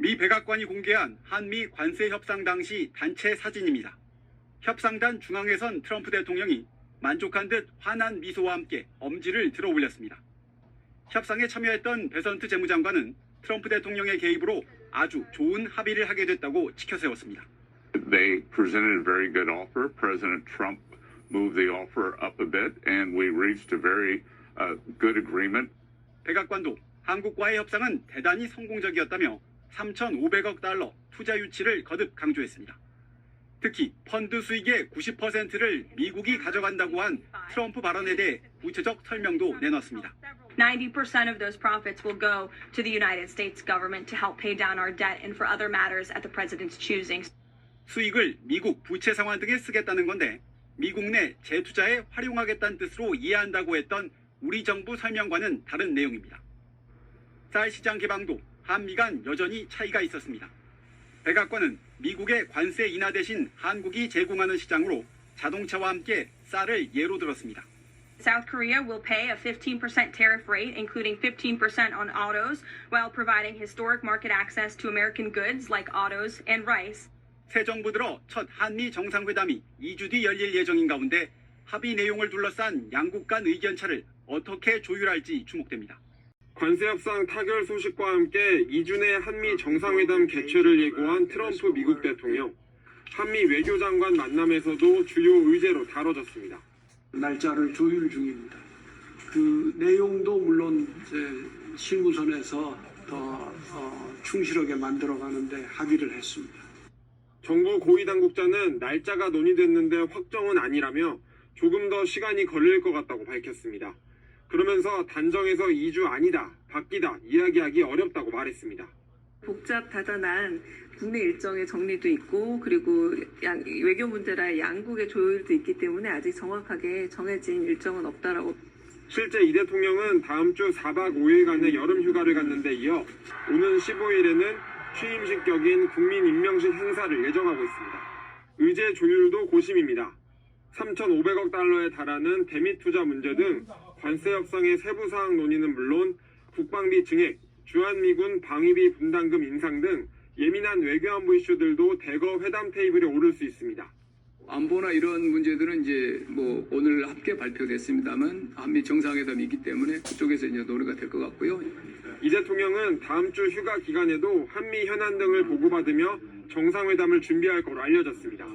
미 백악관이 공개한 한미 관세 협상 당시 단체 사진입니다. 협상단 중앙에 선 트럼프 대통령이 만족한 듯 환한 미소와 함께 엄지를 들어 올렸습니다. 협상에 참여했던 베선트 재무장관은 트럼프 대통령의 개입으로 아주 좋은 합의를 하게 됐다고 치켜세웠습니다. They presented a very good offer. President Trump moved the offer up a bit, and we reached a very uh, good agreement. 백악관도 한국과의 협상은 대단히 성공적이었다며 3,500억 달러 투자 유치를 거듭 강조했습니다. 특히 펀드 수익의 90%를 미국이 가져간다고 한 트럼프 발언에 대해 구체적 설명도 내놨습니다. 90% of those profits will go to the United States government to help pay down our debt and for other matters at the president's choosing. 수익을 미국 부채 상환 등에 쓰겠다는 건데 미국 내 재투자에 활용하겠다는 뜻으로 이해한다고 했던 우리 정부 설명과는 다른 내용입니다. 쌀 시장 개방도 한미 간 여전히 차이가 있었습니다. 백악관은 미국의 관세 인하 대신 한국이 제공하는 시장으로 자동차와 함께 쌀을 예로 들었습니다. South Korea will pay a 15% tariff rate, including 15% on autos, while providing historic market access to American goods like autos and rice. 새 정부 들어 첫 한미 정상회담이 2주 뒤 열릴 예정인 가운데 합의 내용을 둘러싼 양국 간 의견차를 어떻게 조율할지 주목됩니다. 관세 협상 타결 소식과 함께 2주 내 한미 정상회담 개최를 예고한 트럼프 미국 대통령. 한미 외교장관 만남에서도 주요 의제로 다뤄졌습니다. 날짜를 조율 중입니다. 그 내용도 물론 이제 실무선에서 더 어, 충실하게 만들어가는데 합의를 했습니다. 정부 고위 당국자는 날짜가 논의됐는데 확정은 아니라며 조금 더 시간이 걸릴 것 같다고 밝혔습니다. 그러면서 단정해서 2주 아니다, 바뀌다 이야기하기 어렵다고 말했습니다. 복잡 다단한 국내 일정의 정리도 있고 그리고 양- 외교 문제라 양국의 조율도 있기 때문에 아직 정확하게 정해진 일정은 없다라고 실제 이 대통령은 다음 주 4박 5일간의 여름 휴가를 갖는데 이어 오는 15일에는 취임식 격인 국민 임명식 행사를 예정하고 있습니다. 의제 조율도 고심입니다. 3,500억 달러에 달하는 대미 투자 문제 등 관세 협상의 세부 사항 논의는 물론 국방비 증액, 주한미군 방위비 분담금 인상 등 예민한 외교안보 이슈들도 대거 회담 테이블에 오를 수 있습니다. 안보나 이런 문제들은 이제 뭐 오늘 함께 발표됐습니다만 한미 정상회담이 있기 때문에 그쪽에서 이제 논의가 될 것 같고요. 이 대통령은 다음 주 휴가 기간에도 한미 현안 등을 보고받으며 정상회담을 준비할 것으로 알려졌습니다.